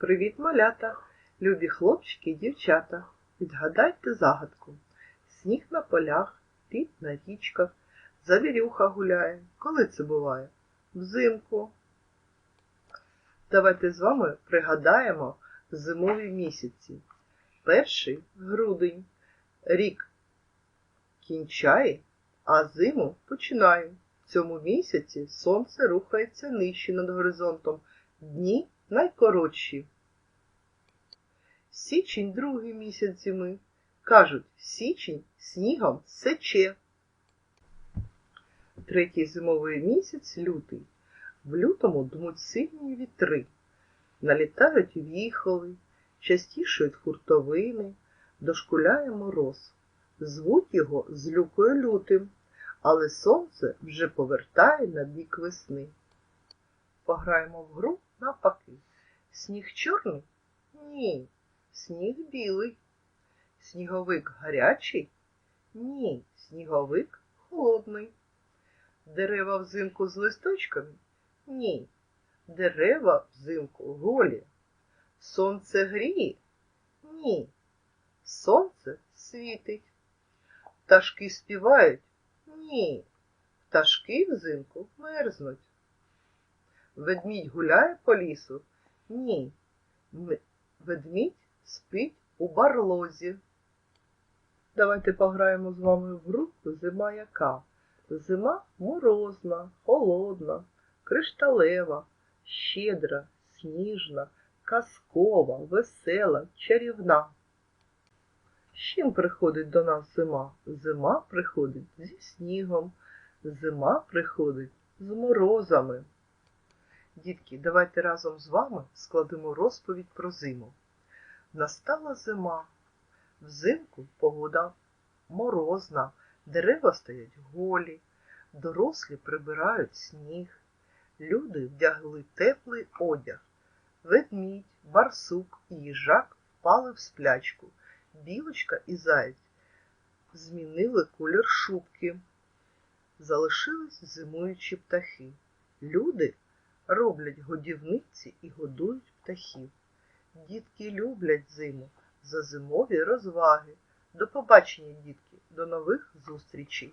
Привіт, малята, любі хлопчики і дівчата. Відгадайте загадку. Сніг на полях, лід на річках, завірюха гуляє. Коли це буває? Взимку. Давайте з вами пригадаємо зимові місяці. Перший грудень. Рік кінчає, а зиму починає. В цьому місяці сонце рухається нижче над горизонтом. Дні найкоротші. Січень другий місяць зими. Кажуть, січень снігом сече. Третій зимовий місяць лютий. В лютому дмуть сильні вітри. Налітають віхоли, частішають хуртовини, дошкуляє мороз. Звуть його злюкою лютим, але сонце вже повертає на бік весни. Пограємо в гру навпаки. Сніг чорний? Ні. Сніг білий. Сніговик гарячий? Ні. Сніговик холодний. Дерева взимку з листочками? Ні. Дерева взимку голі. Сонце гріє? Ні. Сонце світить. Пташки співають? Ні. Пташки взимку мерзнуть. Ведмідь гуляє по лісу? Ні. Ведмідь спить у барлозі. Давайте пограємо з вами в гру зима яка. Зима морозна, холодна, кришталева, щедра, сніжна, казкова, весела, чарівна. З чим приходить до нас зима? Зима приходить зі снігом, зима приходить з морозами. Дітки, давайте разом з вами складемо розповідь про зиму. Настала зима. Взимку погода морозна, дерева стоять голі, дорослі прибирають сніг. Люди вдягли теплий одяг. Ведмідь, барсук і їжак впали в сплячку. Білочка і заєць змінили колір шубки. Залишились зимуючі птахи. Люди роблять годівниці і годують птахів. Дітки люблять зиму за зимові розваги. До побачення, дітки, до нових зустрічей!